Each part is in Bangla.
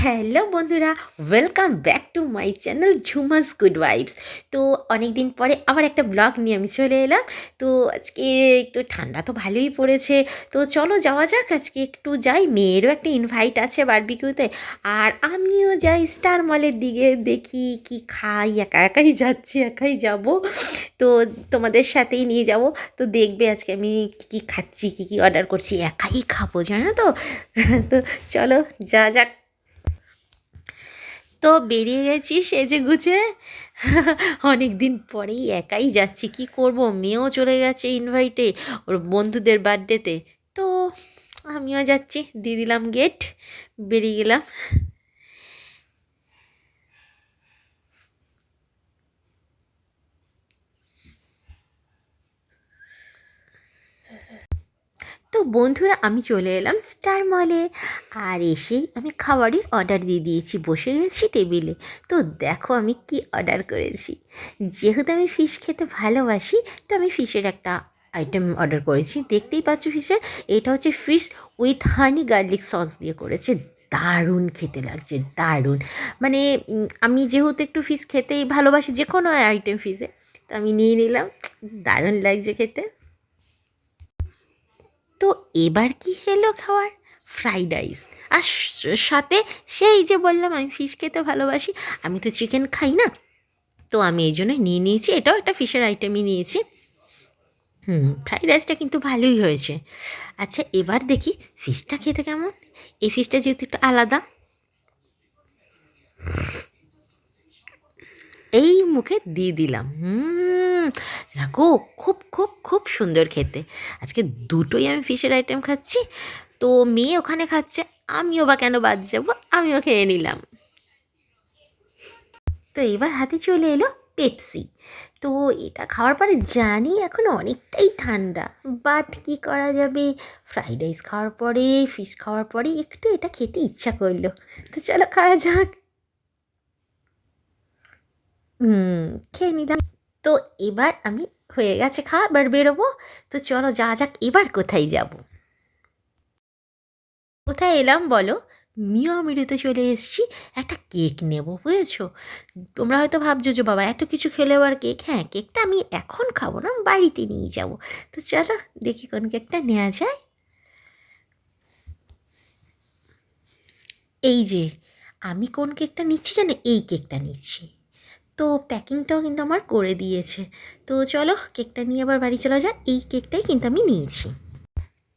হ্যালো বন্ধুরা welcome back to my channel Jhuma's good vibes তো অনেক দিন পরে আবার একটা ব্লগ নিয়ে আমি চলে এলাম। তো আজকে একটু ঠান্ডা তো ভালোই পড়েছে। তো চলো যাওয়া যাক, আজকে একটু যাই। মেয়েরও একটা ইনভাইট আছে বারবিকিউতে আর আমিও যাই স্টার মলের দিকে, দেখি কি খাই। একা একাই যাচ্ছি, একাই যাব। তো তোমাদের সাথেই নিয়ে যাব। তো দেখবে আজকে আমি কী কী খাচ্ছি, কী কী অর্ডার করছি। একাই খাব, জানো তো? তো চলো, যা যাক। তো বেরিয়ে গেছি সেজে গুছে অনেক দিন পরেই একাই যাচ্ছি, কি করব? মেয়েও চলে গেছে ইনভাইটে ওর বন্ধুদের বার্থডেতে তো আমিও যাচ্ছি, দিয়ে দিলাম গেট বেরিয়ে গেলাম। বন্ধুরা, আমি চলে এলাম স্টার মলে। আর এসেই আমি খাবারের অর্ডার দিয়ে দিয়েছি, বসে গেছি টেবিলে। তো দেখো আমি কি অর্ডার করেছি। যেহেতু আমি ফিশ খেতে ভালোবাসি, তো আমি ফিশের একটা আইটেম অর্ডার করেছি। দেখতেই পাচ্ছ ফিশের, এটা হচ্ছে fish with honey garlic sauce দিয়ে করেছে। দারুণ খেতে লাগছে, দারুণ। মানে আমি যেহেতু একটু ফিশ খেতেই ভালোবাসি যে কোনো আইটেম ফিশে তো আমি নিয়ে নিলাম। দারুণ লাগছে খেতে। তো এবার কি এলো খাওয়ার? ফ্রাইড রাইস আর সাথে সেই যে বললাম, আমি ফিশ খেতে ভালোবাসি, আমি তো চিকেন খাই না? তো আমি এই জন্য নিয়ে নিয়েছি, এটাও একটা ফিশের আইটেমই নিয়েছি। হুম ফ্রাইড রাইসটা কিন্তু ভালোই হয়েছে। আচ্ছা এবার দেখি ফিশটা খেতে কেমন? এই ফিশটা যেহেতু একটু আলাদা। এই মুখে দিয়ে দিলাম। হুম দেখো খুব সুন্দর খেতে। আজকে দুটোই আমি ফিশের আইটেম খাচ্ছি। তো মেয়ে ওখানে খাচ্ছে, আমিও বা কেন বাদ যাব? আমিও খেয়ে নিলাম। তো এবার হাতে চলে এলো পেপসি তো এটা খাওয়ার পরে জানি এখন অনেকটাই ঠান্ডা। বাট কি করা যাবে? ফ্রাইড রাইস খাওয়ার পরে ফিশ খাওয়ার পরে একটু এটা খেতে ইচ্ছা করল। তো চলো খাওয়া যাক। হুম, খেয়ে নিলাম। তো এবার আমি হয়ে গেছে খাওয়া এবার বেরোবো। তো চলো যা যাক, এবার কোথায় যাব? কোথায় এলাম বলো? মিয়ামিরিতে চলে এসেছি, একটা কেক নেব, বুঝেছ? তোমরা হয়তো ভাবছ যে, বাবা, এত কিছু খেলে আর কেক? হ্যাঁ কেকটা আমি এখন খাব না বাড়িতে নিয়ে যাব। তো চলো দেখি কোন কেকটা নেওয়া যায়। এই যে, আমি কোন কেকটা নিচ্ছি জানো? এই কেকটা নিচ্ছি। তো প্যাকিংটাও কিন্তু আমার করে দিয়েছে। তো চলো কেকটা নিয়ে আবার বাড়ি চলে যা এই কেকটাই কিন্তু আমি নিয়েছি।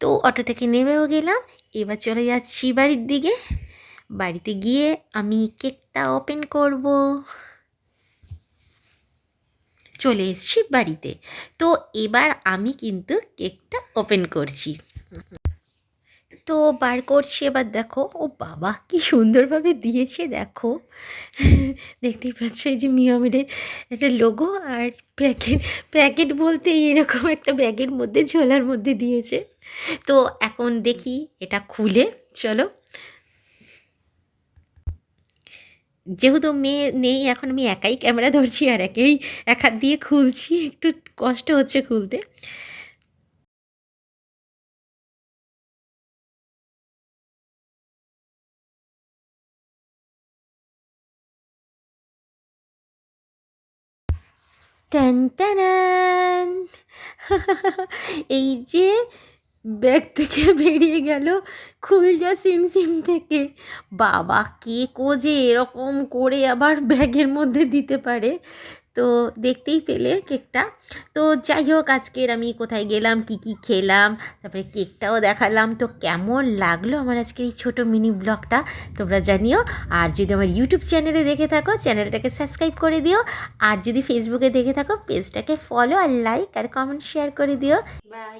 তো অটো থেকে নেমেও গেলাম। এবার চলে যাচ্ছি বাড়ির দিকে। বাড়িতে গিয়ে আমি কেকটা ওপেন করব। চলে এসেছি বাড়িতে। তো এবার আমি কিন্তু কেকটা ওপেন করছি। তো বার করছি এবার দেখো, ও বাবা কি সুন্দরভাবে দিয়েছে দেখো। দেখতেই পাচ্ছ এই যে মিয়ামিরের একটা লোগো আর প্যাকেট প্যাকেট বলতে এরকম একটা ব্যাগের মধ্যে, ঝোলার মধ্যে দিয়েছে। তো এখন দেখি এটা খুলে, চলো। যেহেতু মেয়ে নেই, এখন আমি একাই ক্যামেরা ধরছি আর একেই এক হাত দিয়ে খুলছি, একটু কষ্ট হচ্ছে খুলতে। টান টানান এই যে ব্যাগ থেকে বেরিয়ে গেল খুলজা সিম সিম থেকে। বাবা, কে কোজে এরকম করে আবার ব্যাগের মধ্যে দিতে পারে? তো দেখতেই পেলে কেকটা। তো যাই হোক, আজকের আমি কোথায় গেলাম, কি কি খেলাম, তারপরে কেকটাও দেখালাম। তো কেমন লাগল আমার আজকের এই ছোটো মিনি ব্লগটা তোমরা জানিও। আর যদি আমার ইউটিউব চ্যানেলে দেখে থাকো, চ্যানেলটাকে সাবস্ক্রাইব করে দিও। আর যদি ফেসবুকে দেখে থাকো, পেজটাকে ফলো আর লাইক আর কমেন্ট শেয়ার করে দিও। বাই